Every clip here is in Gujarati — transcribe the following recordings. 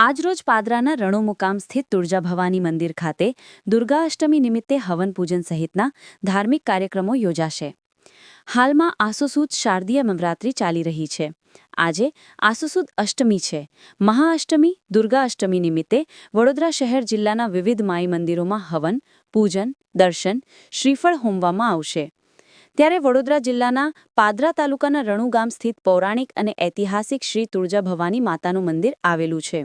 આજરોજ પાદરાના રણો મુકામ સ્થિત તુળજા ભવાની મંદિર ખાતે દુર્ગા અષ્ટમી નિમિત્તે હવન પૂજન સહિતના ધાર્મિક કાર્યક્રમો યોજાશે. હાલમાં આસુસુદ શારદીય નવરાત્રિ ચાલી રહી છે. આજે આસુસુદ અષ્ટમી છે. મહાઅષ્ટમી, દુર્ગા અષ્ટમી નિમિત્તે વડોદરા શહેર જિલ્લાના વિવિધ માઈ મંદિરોમાં હવન, પૂજન, દર્શન, શ્રીફળ હોમવામાં આવશે. ત્યારે વડોદરા જિલ્લાના પાદરા તાલુકાના રણુ ગામ સ્થિત પૌરાણિક અને ઐતિહાસિક શ્રી તુળજા ભવાની માતાનું મંદિર આવેલું છે.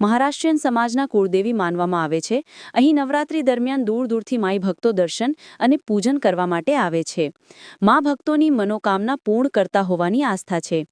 મહારાષ્ટ્રીયન સમાજના કુળદેવી માનવામાં આવે છે. અહીં નવરાત્રી દરમિયાન દૂર દૂરથી માઈ ભક્તો દર્શન અને પૂજન કરવા માટે આવે છે. મા ભક્તોની મનોકામના પૂર્ણ કરતા હોવાની આસ્થા છે.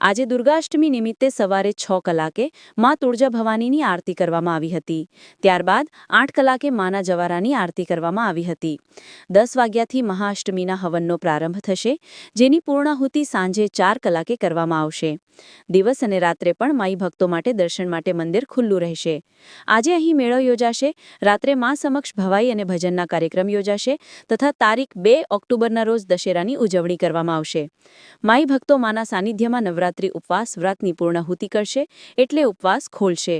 આજે દુર્ગાષ્ટમી નિમિત્તે સવારે છ કલાકે મા તુળજા ભવાનીની આરતી કરવામાં આવી હતી. ત્યારબાદ આઠ કલાકે માના જવારાની આરતી કરવામાં આવી હતી. દસ વાગ્યાથી મહાઅષ્ટમીના હવનનો પ્રારંભ થશે, જેની પૂર્ણાહુતિ સાંજે ચાર કલાકે કરવામાં આવશે. દિવસ અને રાત્રે પણ માઈ ભક્તો માટે દર્શન માટે મંદિર ખુલ્લું રહેશે. આજે અહીં મેળો યોજાશે, રાત્રે મા સમક્ષ ભવાઈ અને ભજનના કાર્યક્રમ યોજાશે તથા તારીખ બે ઓક્ટોબરના રોજ દશેરાની ઉજવણી કરવામાં આવશે. માઈ ભક્તો માના સાનિધ્યમાં નવરાત્રિ ઉપવાસ વ્રતની પૂર્ણાહુતિ કરશે એટલે ઉપવાસ ખોલશે.